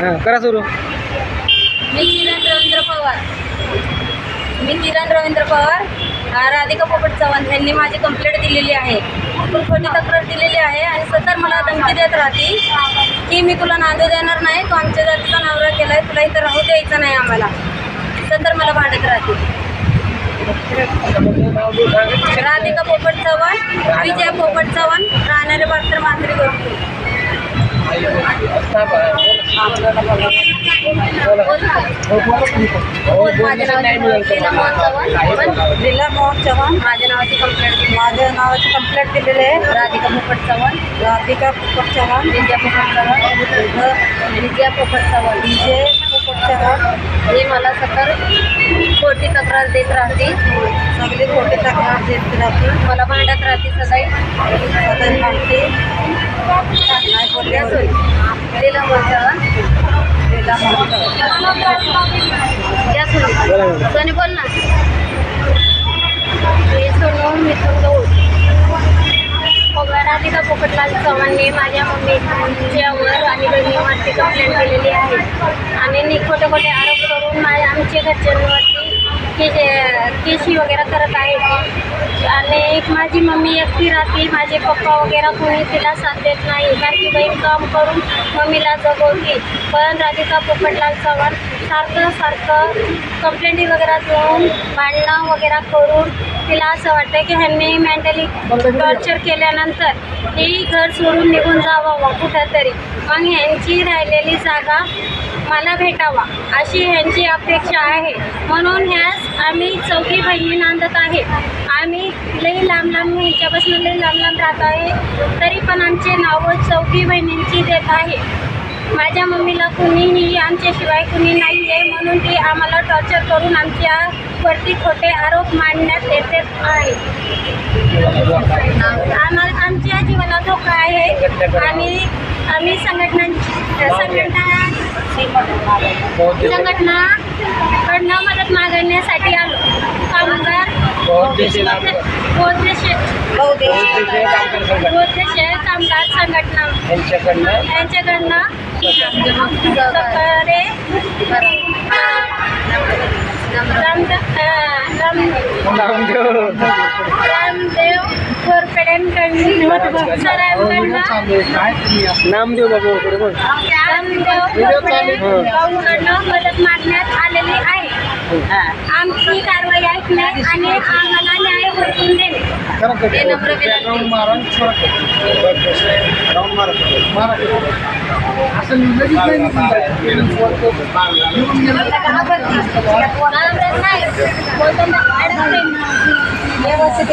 हां करा सुरू. मी किरण रवींद्र पवार. मी किरण रवींद्र पवार. राधिका पोपट चव्हाण यांनी माझी कंप्लेंट दिलेली आहे. खूप खोटी तक्रार दिलेली आहे आणि सतत मला धमकी देत राहते की मी तुला नांदू देणार नाही. तू आमच्या जातीचा नवरा केला आहे तुला इथं राहू द्यायचं नाही आम्हाला. सतत मला भांडत राहते. राधिका पोपट चव्हाण विजय पोपट चव्हाण राहणारे पात्र मांजरी गोष्टी माझे नाव लीला मोहन चव्हाण लीला मोहन चव्हाण माझ्या नावाची कंप्लेंट माझ्या नावाची कंप्लेंट दिलेली आहे राधिका पोपट चव्हाण राधिका पोपट चव्हाण विजया पोपट चव्हाण विजया पोपट चव्हाण विजय पोपट चव्हाण हे मला सतर खोटी तक्रार देत राहते सगळी खोटी तक्रार देत राहते मला भांडत राहते सदाई. सदाई भांडते. सोनी सोनी बोल ना. मी सोनू मिथून गौड राधिका पोपटलाल चव्हाणने माझ्या मम्मीच्यावर आणि बहिणीवरती कंप्लेंट केलेली आहे. आणि मी खोटे खोटे आरोप करून माझ्या आमच्या घरच्यांवरती केशी केशी वगैरे करत आहे. आणि माझी मम्मी एकटी राहते माझे पप्पा वगैरे कोणी तिला साथ देत नाही बाकी बहीण काम करून मम्मीला जगवते. पण राधिका पोपटलाल चव्हाण सारखं सारखं कंप्लेंटी वगैरे देऊन भांडणं वगैरे करून तिला असं वाटतं की ह्यांनी मेंटली टॉर्चर केल्यानंतर ही घर सोडून निघून जावं कुठंतरी. मग ह्यांची राहिलेली जागा मला भेटावा अशी ह्यांची अपेक्षा आहे. म्हणून ह्यास आम्ही चौघी बहिणी नांदत आहे. आम्ही लई लांब लांब ह्यांच्यापासून लई लांब लांब राहत आहे. तरी पण आमचे नावं चौघी बहिणींची देत आहे. माझ्या मम्मीला कुणीही आमच्याशिवाय कुणी नाही आहे म्हणून ती आम्हाला टॉर्चर करून आमच्या वरती खोटे आरोप मांडण्यात येते. आहे आम्हाला आमच्या जीवाला धोका आहे. आणि आम्ही संघटनांची संघटना संघटनाकडनं मदत मागण्यासाठी आलो. कामगार कामगार यांच्याकडनं यांच्याकडनं रामदेव घोरपड्यांकडनं सरांकडनं नामदेव बाबू बरोबर रामदेव घोरपड्यांकडनं मदत मागण्यात आलेली आहे. आमची कारवाई ऐकण्यात आणि आम्हाला न्याय होऊन देणे हे नम्र विनंती व्यवस्थित